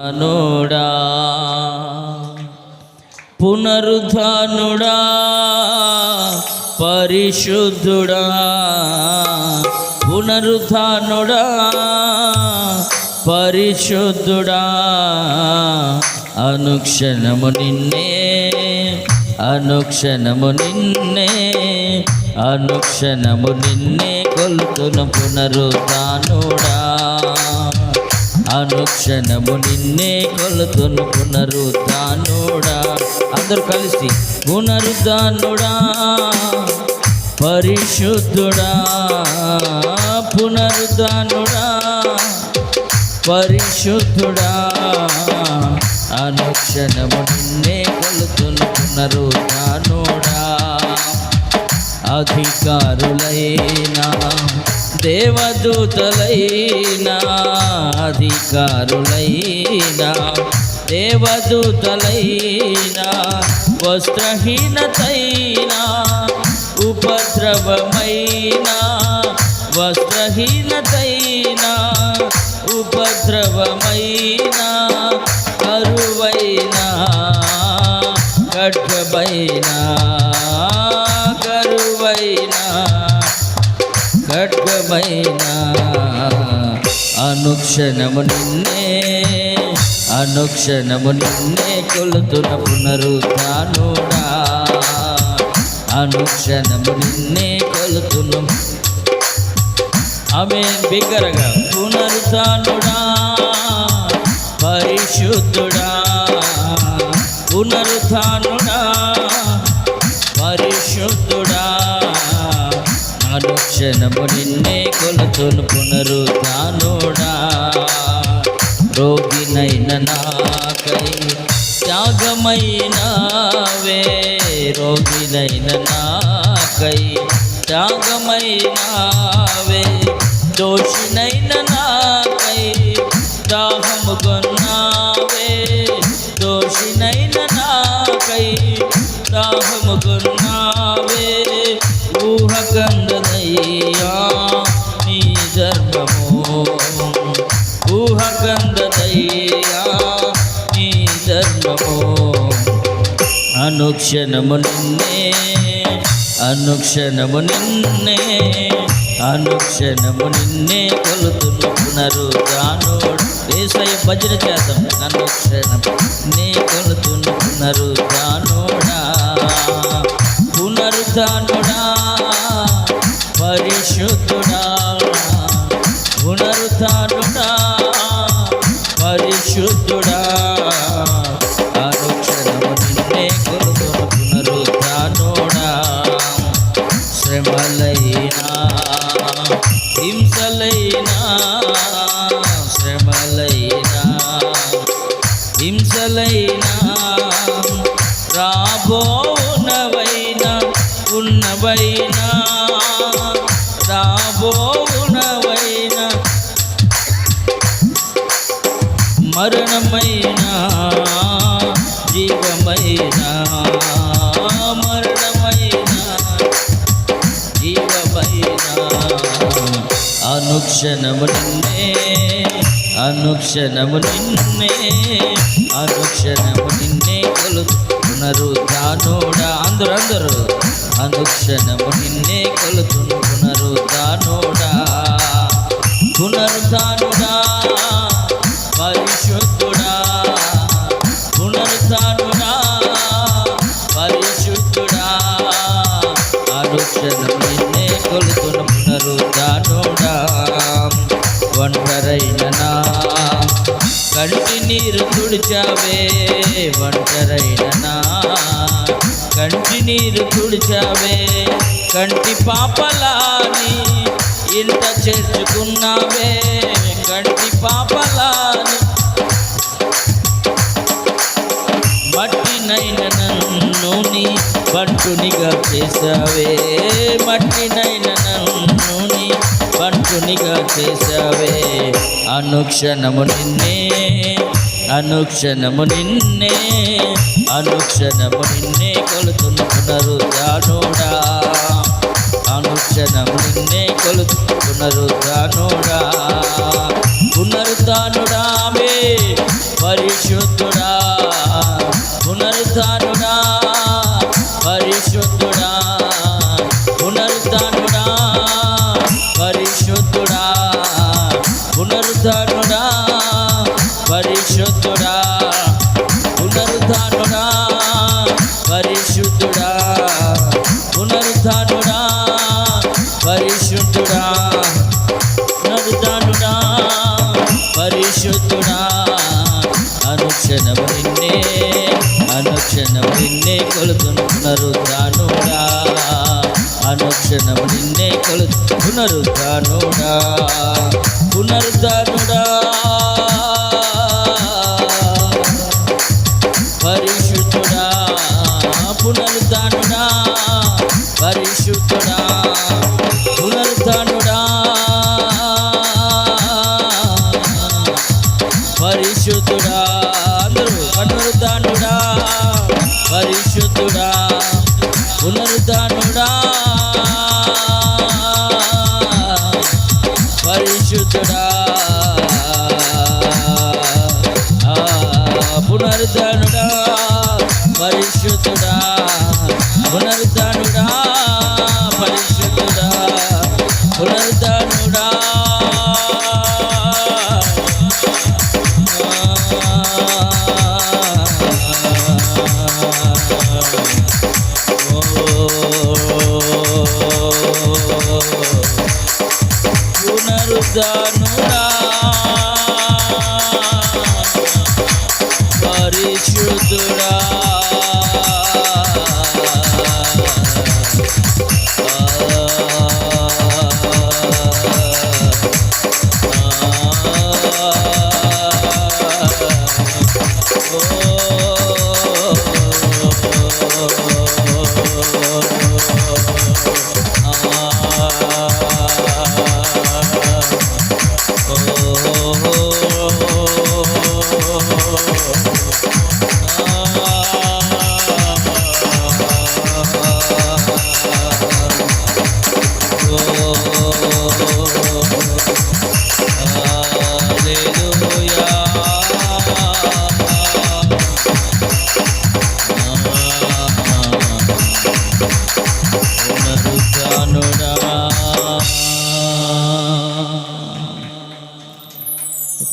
అనుడా పునరుద్ధానుడా పరిశుద్ధుడా పునరుద్ధానుడా పరిశుద్ధుడా. అనుక్షణము నిన్నే అనుక్షణము నిన్నే అనుక్షణము నిన్నే కొలుతును పునరుద్ధానుడా. అనుక్షణము నిన్నే కొలుతును పునరుద్ధానుడా. అందరూ కలిసి పునరుద్ధానుడా. పరిశుద్ధుడా పునరుద్ధానుడా. పరిశుద్ధుడా అనుక్షణము నిన్నే కొలుతును పునరుద్ధానుడా. అధికారులైనా దేవదూతలైనా అధికారులైనా దేవదూతలైనా వస్త్రహీనతైనా ఉపద్రవమైనా వస్త్రహీనతైనా ఉపద్రవమైనా కరువైనా కఠబైనా ఖడ్గమైనా అనుక్షణము నిన్నే అనుక్షణము నిన్నే కొలుతున్న పునరుద్ధానుడా. అనుక్షణము నిన్నే కొలుతున్న ఆమె బిగ్గరగా పునరుద్ధానుడా పరిశుద్ధుడా. పునరుద్ధానుడా పరిశుద్ధుడా. అనుక్షణము నిన్నే కొలుతును పునరుద్ధానుడా రోగినైన నాకై త్యాగమైనావే రోగినైన నాకై త్యాగమైనావే దోషినైన నాకై దాహము కొన్నావే దోషినైన నాకై దాహము కొన్నావే ఊహకందదయ్యా నీ ధర్మము ఊహకందదయ్యా నీ ధర్మము అనుక్షణము నిన్నే అనుక్షణము నిన్నే అనుక్షణము నిన్నే కొలుతున్న పునరుద్ధానుడు ఏసయ భజన చేద్దాం. అనుక్షణం నే కొలుతున్న పునరుద్ధానుడా పునరుద్ధానుడా పరిశుద్ధుడా పునరుద్ధానుడా పరిశుద్ధుడా. అనుక్షణము నిన్నే కొలుతున్న పునరుద్ధానుడా శ్రమలైనా హింసలైనా అనుక్షణము నిన్నే అనుక్షణము నిన్నే అనుక్షణము నిన్నే కొలుతు పునరుద్ధానుడా అందరూ అందరూ అనుక్షణము నిన్నే కొలుతు పునరుద్ధానుడా పునరుద్ధానుడా ఒంటరైన నా. కంటి నీరు తుడిచావే ఒంటరైన నా. కంటి నీరు తుడిచావే కంటి పాపలాని ఇంత చేర్చుకున్నావే కంటి పాపలాని. మట్టినైన నన్ను నీ బంటునిగా చేసావే మట్టినైన నన్ను బంటునిగా చేసావే అనుక్షణము నిన్నే అనుక్షణము నిన్నే అనుక్షణము నిన్నే కొలుతున్న దానోడా అనుక్షణము నిన్నే కొలుతు పునరుద్ధానుడా పరిశుద్ధుడా అనుక్షణము నిన్నే అనుక్షణము నిన్నే కొలుతున్నారు దానుడా అనుక్షణము నిన్నే కొలు పునరుద్ధానుడా పునరుద్ధానుడా. పరిశుద్ధుడా ఆ, పరిశుద్ధుడా. పునరుద్ధానుడా పునరుద్ధానుడా పరిశుద్ధుడా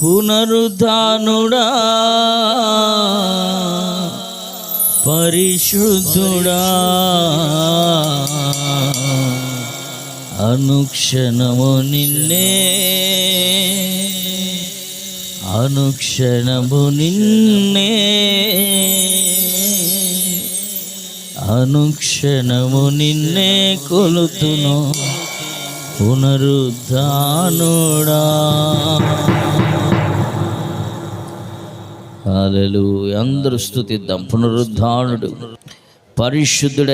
పునరుద్ధానుడా పరిశుద్ధుడా అనుక్షణము నిన్నే అనుక్షణము నిన్నే అనుక్షణము నిన్నే కొలుతును పునరుద్ధానుడా. అందరూ స్థుతిద్దాం పునరుద్ధానుడు. పరిశుద్ధుడ